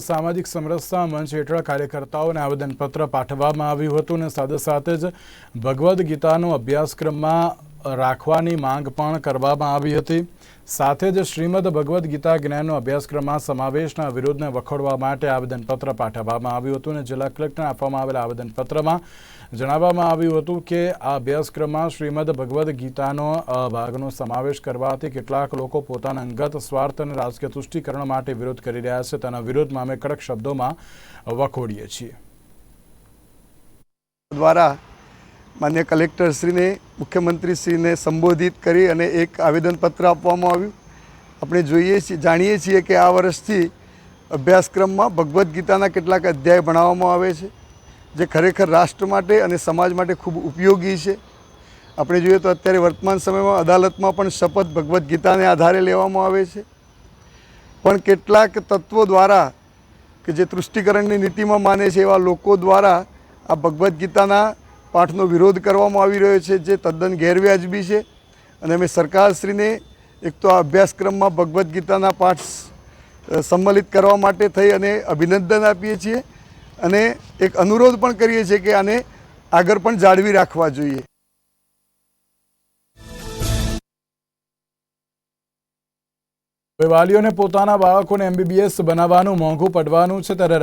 સામાજિક સમરસતા મંચ હેઠળ કાર્યકર્તાઓને આવેદનપત્ર પાઠવવામાં આવ્યું હતું અને સાથે સાથે જ ભગવદ્ ગીતાનો અભ્યાસક્રમમાં રાખવાની માંગ પણ કરવામાં આવી હતી. સાથે જ શ્રીમદ ભગવદ્ ગીતા જ્ઞાનનો અભ્યાસક્રમમાં સમાવેશના વિરોધને વખોડવા માટે આવેદનપત્ર પાઠવવામાં આવ્યું હતું અને જિલ્લા કલેક્ટરને આપવામાં આવેલા આવેદનપત્રમાં જણાવવામાં આવ્યું હતું કે આ અભ્યાસક્રમમાં શ્રીમદ ભગવદ્ ગીતાનો ભાગનો સમાવેશ કરવાથી કેટલાક લોકો પોતાના અંગત સ્વાર્થ અને રાજકીય તુષ્ટિકરણ માટે વિરોધ કરી રહ્યા છે. તેના વિરોધમાં અમે કડક શબ્દોમાં વખોડીએ છીએ. દ્વારા માન્ય કલેક્ટરશ્રીને મુખ્યમંત્રીશ્રીને સંબોધિત કરી અને એક આવેદનપત્ર આપવામાં આવ્યું. આપણે જોઈએ છીએ, જાણીએ છીએ કે આ વર્ષથી અભ્યાસક્રમમાં ભગવદ્ ગીતાના કેટલાક અધ્યાય ભણાવવામાં આવે છે, જે ખરેખર રાષ્ટ્ર માટે અને સમાજ માટે ખૂબ ઉપયોગી છે. આપણે જોઈએ તો અત્યારે વર્તમાન સમયમાં અદાલતમાં પણ શપથ ભગવદ્ ગીતાને આધારે લેવામાં આવે છે. પણ કેટલાક તત્વો દ્વારા કે જે તૃષ્ટિકરણની નીતિમાં માને છે એવા લોકો દ્વારા આ ભગવદ્ ગીતાના પાઠનો વિરોધ કરવામાં આવી રહ્યો છે, જે તદ્દન ગેરવ્યાજબી છે. અને અમે સરકારશ્રીને એક તો આ અભ્યાસક્રમમાં ભગવદ્ ગીતાના પાઠ સંમલિત કરવા માટે થઈ અને અભિનંદન આપીએ છીએ. અને એક અનુરોધ પણ કરીએ છીએ કે આને આગળ પણ જાળવી રાખવા જોઈએ. વાલીઓને પોતાના બાળકોને એમબીબીએસ બનાવવાનું, મોંઘું પડવાનું છે, ત્યારે